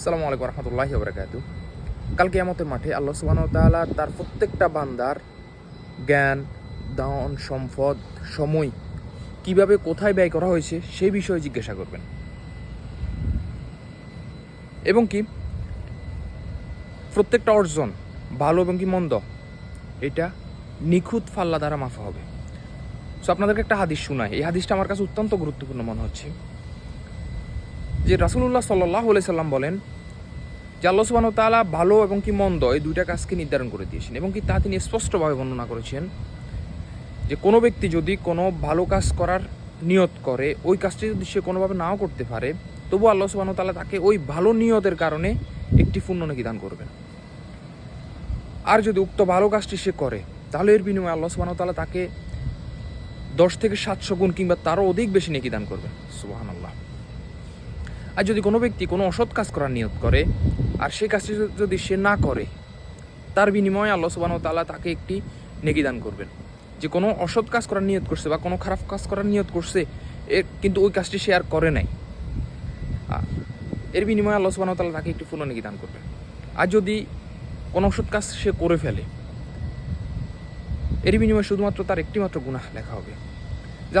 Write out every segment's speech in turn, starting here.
আসসালামু আলাইকুম রহমতুল্লাহি বরকাত কালকে আমাদের মাঠে আল্লাহ সুবাহ তাআলা তার প্রত্যেকটা বান্দার জ্ঞান, দান, সম্পদ, সময় কীভাবে কোথায় ব্যয় করা হয়েছে সেই বিষয়ে জিজ্ঞাসা করবেন। এবং কি প্রত্যেকটা অর্জন ভালো এবং কি মন্দ, এটা নিখুঁত ফাল্লা দ্বারা মাফা হবে। সো আপনাদেরকে একটা হাদিস শোনায় এই হাদিসটা আমার কাছে অত্যন্ত গুরুত্বপূর্ণ মনে হচ্ছে। যে রাসুল্লাহ সাল্লাহ সাল্লাম বলেন যে আল্লাহ সুবাহ তালা ভালো এবং কি মন্দ এই দুইটা কাজকে নির্ধারণ করে দিয়েছেন এবং কি তা তিনি স্পষ্টভাবে বর্ণনা করেছেন যে কোনো ব্যক্তি যদি কোনো ভালো কাজ করার নিয়ত করে, ওই কাজটি যদি সে কোনোভাবে নাও করতে পারে, তবু আল্লাহ সুবাহ তালা তাকে ওই ভালো নিয়তের কারণে একটি পুণ্য নাকি দান করবেন। আর যদি উক্ত ভালো কাজটি সে করে, তাহলে এর বিনিময়ে আল্লাহ সুবাহ তালা তাকে দশ থেকে সাতশো গুণ কিংবা তারও অধিক বেশি নেকি দান করবেন। সুবাহান আল্লাহ আর যদি কোনো ব্যক্তি কোনো অসৎ কাজ করার নিয়ত করে, আর সেই কাজটি যদি সে না করে, তার বিনিময়ে আল্লাহ সুবাহ তাআলা তাকে একটি নেকি দান করবেন। যে কোনো অসৎ কাজ করার নিয়ত করছে বা কোনো খারাপ কাজ করার নিয়ত করছে, এ কিন্তু ওই কাজটি সে আর করে নাই। এর বিনিময়ে আল্লাহ সুবাহ তাআলা তাকে একটি ফুল নেকি দান করবেন। আর যদি কোনো অসৎ কাজ সে করে ফেলে, এর বিনিময়ে শুধুমাত্র তার একটি মাত্র গুনাহ লেখা হবে। যে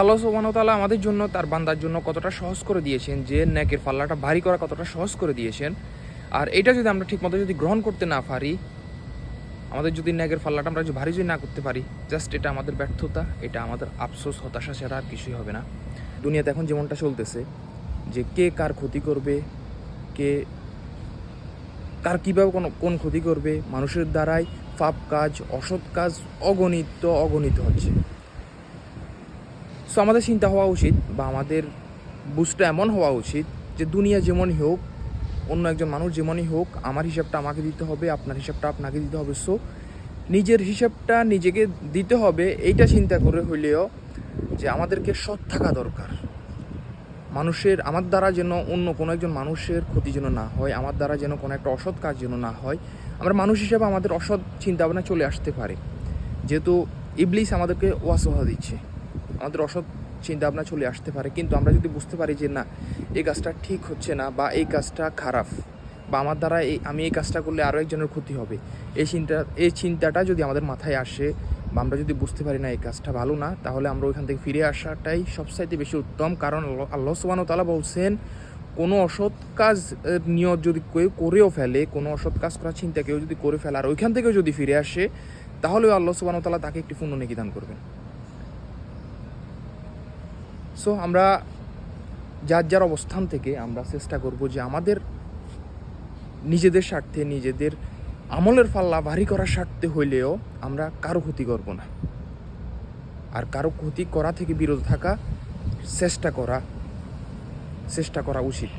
আমাদের জন্য, তার বান্দার জন্য কতটা সহজ করে দিয়েছেন যে ন্যাকের পাল্লাটা ভারী করা কতটা সহজ করে দিয়েছেন। আর এটা যদি আমরা ঠিকমতো যদি গ্রহণ করতে না পারি, আমাদের যদি ন্যাকের পাল্লাটা আমরা যদি ভারী যদি না করতে পারি, জাস্ট এটা আমাদের ব্যর্থতা, এটা আমাদের আফসোস, হতাশা ছাড়া আর কিছুই হবে না। দুনিয়াতে এখন যেমনটা চলতেছে, যে কে কার ক্ষতি করবে, কে কার কীভাবে কোনো, কোন ক্ষতি করবে, মানুষের দ্বারাই পাপ কাজ, অসৎ কাজ অগণিত অগণিত হচ্ছে। সো আমাদের চিন্তা হওয়া উচিত বা আমাদের বুঝটা এমন হওয়া উচিত যে দুনিয়া যেমনই হোক, অন্য একজন মানুষ যেমনই হোক, আমার হিসাবটা আমাকে দিতে হবে, আপনার হিসাবটা আপনাকে দিতে হবে। সো নিজের হিসাবটা নিজেকে দিতে হবে, এইটা চিন্তা করে হইলেও যে আমাদেরকে সৎ থাকা দরকার। মানুষের, আমার দ্বারা যেন অন্য কোনো একজন মানুষের ক্ষতি যেন না হয়, আমার দ্বারা যেন কোনো একটা অসৎ কাজ যেন না হয়, আমরা মানুষ হিসাবে আমাদের অসৎ চিন্তাভাবনা চলে আসতে পারে। যেহেতু ইবলিস আমাদেরকে ওয়াসোহা দিচ্ছে। আমাদের অসৎ চিন্তা ভাবনা চলে আসতে পারে। কিন্তু আমরা যদি বুঝতে পারি যে না, এই কাজটা ঠিক হচ্ছে না বা এই কাজটা খারাপ বা আমার দ্বারা এই, আমি এই কাজটা করলে আরও একজনের ক্ষতি হবে, এই চিন্তা, এই চিন্তাটা যদি আমাদের মাথায় আসে বা আমরা যদি বুঝতে পারি না এই কাজটা ভালো না, তাহলে আমরা ওইখান থেকে ফিরে আসাটাই সবচাইতে বেশি উত্তম। কারণ আল্লাহ- সুবাহ তালা বলছেন, কোনো অসৎ কাজ নিয়ত যদি কেউ করেও ফেলে, কোনো অসৎ কাজ করার চিন্তা কেউ যদি করে ফেলে, আর ওইখান থেকেও যদি ফিরে আসে তাহলে আল্লাহ সুবাহ তালা তাকে একটি পূর্ণ নিকিদান করবেন। সো আমরা যার যার অবস্থান থেকে আমরা চেষ্টা করব যে আমাদের নিজেদের স্বার্থে, নিজেদের আমলের পাল্লা ভারী করার স্বার্থে হইলেও আমরা কারও ক্ষতি করব না। আর কারও ক্ষতি করা থেকে বিরত থাকা চেষ্টা করা চেষ্টা করা উচিত।